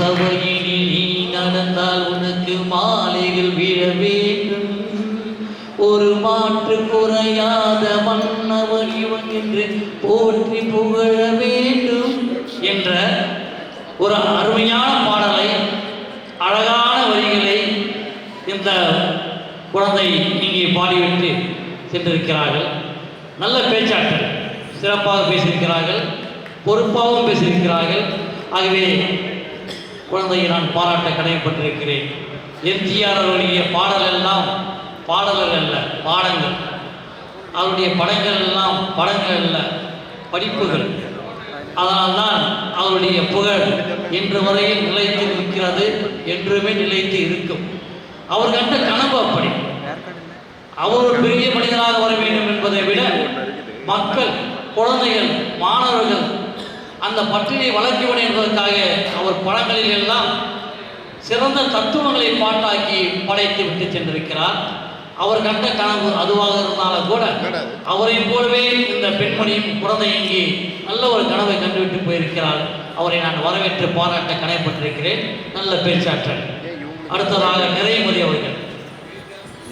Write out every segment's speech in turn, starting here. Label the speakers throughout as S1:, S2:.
S1: சபையினில் நீ நடந்தால் உனக்கு மாலைகள் விழ வேண்டும். ஒரு மாற்று குறையாத மன்னவன் இவன் என்று போற்றி புகழ வேண்டும் என்ற ஒரு அருமையான பாடலை அழகான வரிகளை இந்த குழந்தை இங்கே பாடிவிட்டு சென்றிருக்கிறார்கள். நல்ல பேச்சாற்றல் சிறப்பாக பேசியிருக்கிறார்கள் பொறுப்பாகவும் பேசியிருக்கிறார்கள். ஆகவே குழந்தையை நான் பாராட்ட கடமைப்பட்டிருக்கிறேன் எம்ஜிஆர் அவருடைய பாடல் எல்லாம் பாடல்கள் அல்ல பாடங்கள். அவருடைய படங்கள் எல்லாம் படங்கள் அல்ல படிப்புகள். அதனால்தான் அவருடைய புகழ் இன்று வரையில் நிலைத்து நிற்கிறது என்றுமே நிலைத்து இருக்கும். அவர் கண்ட கனவு அப்படி. அவர் ஒரு பெரிய மனிதனாக வர வேண்டும் என்பதை விட மக்கள் குழந்தைகள் மாணவர்கள் அந்த பற்றினை வளர்க்க வேண்டும் என்பதற்காக அவர் படங்களில் எல்லாம் சிறந்த தத்துவங்களை பாட்டாக்கி படைத்து விட்டு சென்றிருக்கிறார். அவர் கண்ட கனவு அதுவாக இருந்தாலும் கூட அவரை போலவே இந்த பெண்மணியும் குழந்தை இங்கே நல்ல ஒரு கனவை கண்டுவிட்டு போயிருக்கிறார். அவரை நான் வரவேற்று பாராட்ட கனைப்பட்டிருக்கிறேன் நல்ல பேச்சாற்றல். அடுத்ததாக நிறைமதி அவர்கள்.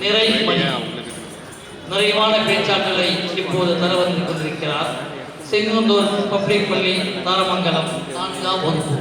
S1: நிறைமதி நிறைவான பேச்சாற்றலை இப்போது தர வந்து கொண்டிருக்கிறார். செங்குந்தூர் பப்ளிக் பள்ளி தாரமங்கலம் நான்காம் வகுப்பு.